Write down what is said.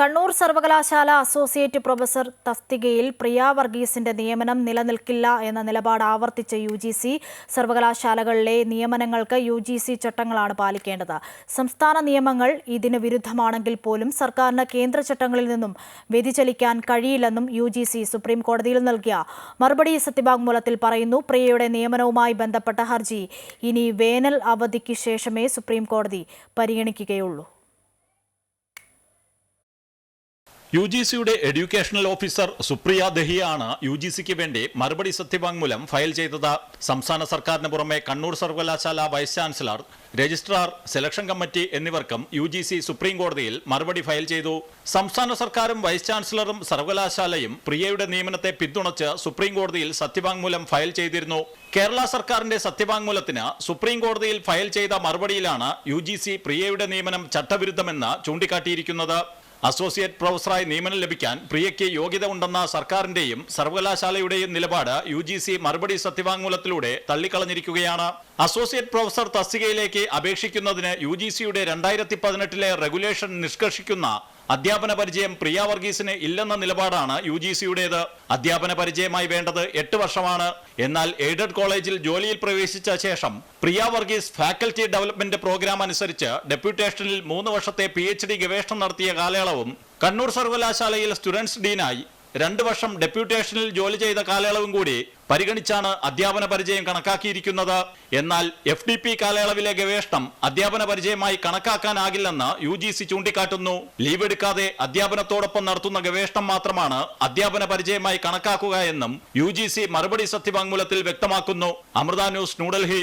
കണ്ണൂർ സർവകലാശാല associate professor തസ്തികയിൽ പ്രിയ വർഗീസിന്റെ നിയമനം നിലനിൽക്കില്ല എന്ന നിലപാട് ആവർത്തിച്ച യു ജി സി സർവകലാശാലകളിലെ നിയമനങ്ങൾക്ക് യു ജി സി ചട്ടങ്ങളാണ് പാലിക്കേണ്ടത്. സംസ്ഥാന നിയമങ്ങൾ ഇതിന് വിരുദ്ധമാണെങ്കിൽ പോലും സർക്കാരിന് കേന്ദ്ര ചട്ടങ്ങളിൽ നിന്നും വ്യതിചലിക്കാൻ കഴിയില്ലെന്നും യു ജി സി സുപ്രീം കോടതിയിൽ നൽകിയ മറുപടി സത്യവാങ്മൂലത്തിൽ പറയുന്നു. പ്രിയയുടെ നിയമനവുമായി ബന്ധപ്പെട്ട ഹർജി ഇനി വേനൽ അവധിക്ക് ശേഷമേ സുപ്രീം കോടതി പരിഗണിക്കുകയുള്ളൂ. യു ജി സിയുടെ എഡ്യൂക്കേഷണൽ ഓഫീസർ സുപ്രിയ ദഹിയാണ് യു ജി സിക്ക് വേണ്ടി മറുപടി സത്യവാങ്മൂലം ഫയൽ ചെയ്തത്. സംസ്ഥാന സർക്കാരിന് പുറമെ കണ്ണൂർ സർവകലാശാല vice chancellor registrar selection committee എന്നിവർക്കും യു ജി സി സുപ്രീം കോടതിയിൽ മറുപടി ഫയൽ ചെയ്തു. സംസ്ഥാന സർക്കാരും വൈസ് ചാൻസലറും സർവകലാശാലയും പ്രിയയുടെ നിയമനത്തെ പിന്തുണച്ച് സുപ്രീം കോടതിയിൽ സത്യവാങ്മൂലം ഫയൽ ചെയ്തിരുന്നു. കേരള സർക്കാരിന്റെ സത്യവാങ്മൂലത്തിന് സുപ്രീം കോടതിയിൽ ഫയൽ ചെയ്ത മറുപടിയിലാണ് യു ജി സി പ്രിയയുടെ നിയമനം ചട്ടവിരുദ്ധമെന്ന് ചൂണ്ടിക്കാട്ടിയിരിക്കുന്നത്. അസോസിയേറ്റ് പ്രൊഫസറായി നിയമനം ലഭിക്കാൻ പ്രിയയ്ക്ക് യോഗ്യത ഉണ്ടെന്ന സർക്കാരിന്റെയും സർവകലാശാലയുടെയും നിലപാട് യു ജി സി മറുപടി സത്യവാങ്മൂലത്തിലൂടെ തള്ളിക്കളഞ്ഞിരിക്കുകയാണ്. അസോസിയേറ്റ് പ്രൊഫസർ തസ്തികയിലേക്ക് അപേക്ഷിക്കുന്നതിന് യു ജി സിയുടെ രണ്ടായിരത്തി പതിനെട്ടിലെ റെഗുലേഷൻ നിഷ്കർഷിക്കുന്ന അധ്യാപന പരിചയം പ്രിയ വർഗീസിന് ഇല്ലെന്ന നിലപാടാണ് യു ജി സിയുടേത് അധ്യാപന പരിചയമായി വേണ്ടത് എട്ട് വർഷമാണ്. എന്നാൽ എയ്ഡഡ് കോളേജിൽ ജോലിയിൽ പ്രവേശിച്ച ശേഷം Priya Varghese faculty development programme അനുസരിച്ച് ഡെപ്യൂട്ടേഷനിൽ മൂന്ന് വർഷത്തെ പി ഗവേഷണം നടത്തിയ കാലയളവും കണ്ണൂർ സർവകലാശാലയിൽ സ്റ്റുഡൻസ് ഡീനായി രണ്ട് വർഷം ഡെപ്യൂട്ടേഷനിൽ ജോലി ചെയ്ത കാലയളവും കൂടി പരിഗണിച്ചാണ് അധ്യാപന പരിചയം കണക്കാക്കിയിരിക്കുന്നത്. എന്നാൽ എഫ് ഡി പി കാലയളവിലെ ഗവേഷണം അധ്യാപന പരിചയമായി കണക്കാക്കാനാകില്ലെന്ന് യു ജി സി ചൂണ്ടിക്കാട്ടുന്നു. ലീവ് എടുക്കാതെ അധ്യാപനത്തോടൊപ്പം നടത്തുന്ന ഗവേഷണം മാത്രമാണ് അധ്യാപന പരിചയമായി കണക്കാക്കുക എന്നും യു ജി സി മറുപടി സത്യവാങ്മൂലത്തിൽ വ്യക്തമാക്കുന്നു. അമൃത ന്യൂസ് ന്യൂഡൽഹി.